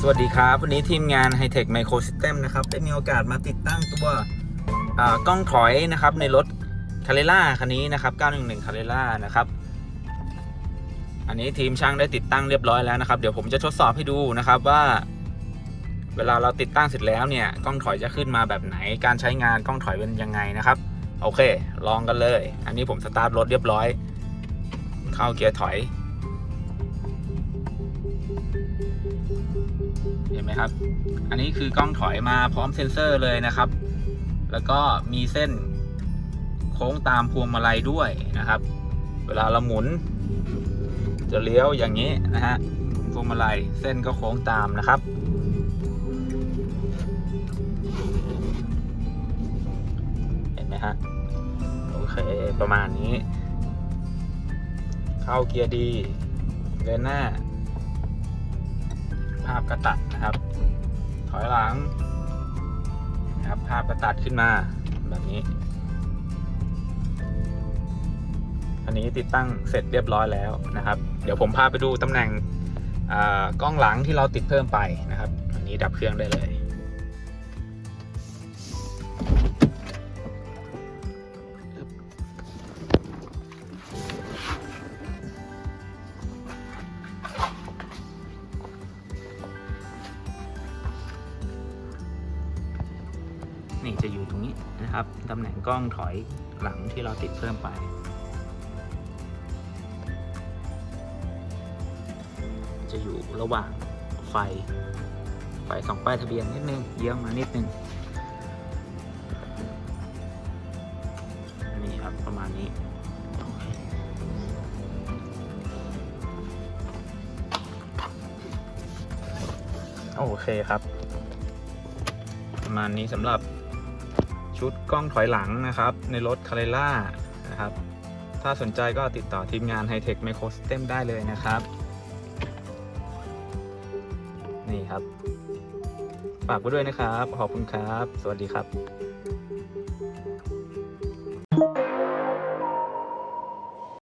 สวัสดีครับ วันนี้ทีมงาน Hightech Micro System นะครับ ได้มีโอกาสมาติดตั้งตัวกล้องถอยนะครับ ในรถ c a r r e r a คันนี้นะครับ 911 c a r r e r a นะครับ อันนี้ทีมช่างได้ติดตั้งเรียบร้อยแล้วนะครับ เดี๋ยวผมจะทดสอบให้ดูนะครับว่า เวลาเราติดตั้งเสร็จแล้วเนี่ยกล้องถอยจะขึ้นมาแบบไหน การใช้งานกล้องถอยเป็นยังไงนะครับ โอเค ลองกันเลย อันนี้ผมสตาร์ทรถเรียบร้อย เข้าเกียร์ถอย ห็นไหมครับ อันนี้คือกล้องถอยมาพร้อมเซ็นเซอร์เลยนะครับ แล้วก็มีเส้นโค้งตามพวงมาลัยด้วยนะครับ เวลาเราหมุน จะเลี้ยวอย่างนี้นะฮะพวงมาลัยเส้นก็โค้งตามนะครับ เห็นไหมฮะโอเคประมาณนี้ เข้าเกียร์ดีเดินหน้า ภาพกระตัดนะครับ ถอยหลังนะครับภาพกระตัดขึ้นมาแบบนี้ อันนี้ติดตั้งเสร็จเรียบร้อยแล้วนะครับ เดี๋ยวผมพาไปดูตำแหน่งอ่ากล้องหลังที่เราติดเพิ่มไปนะครับ อันนี้ดับเครื่องได้เลย นี่จะอยู่ตรงนี้นะครับตำแหน่งกล้องถอยหลังที่เราติดเพิ่มไป จะอยู่ระหว่างไฟ ไฟสองป้ายทะเบียนนิดนึงเยื้องมานิดนึงนี่ครับประมาณนี้โอเคครับ ประมาณนี้สำหรับ ชุดกล้องถอยหลังนะครับ ในรถคาเรล่านะครับ ถ้าสนใจก็ติดต่อทีมงาน Hightech Micro System ได้เลยนะครับ นี่ครับ ฝากไว้ด้วยนะครับ ขอบคุณครับ สวัสดีครับ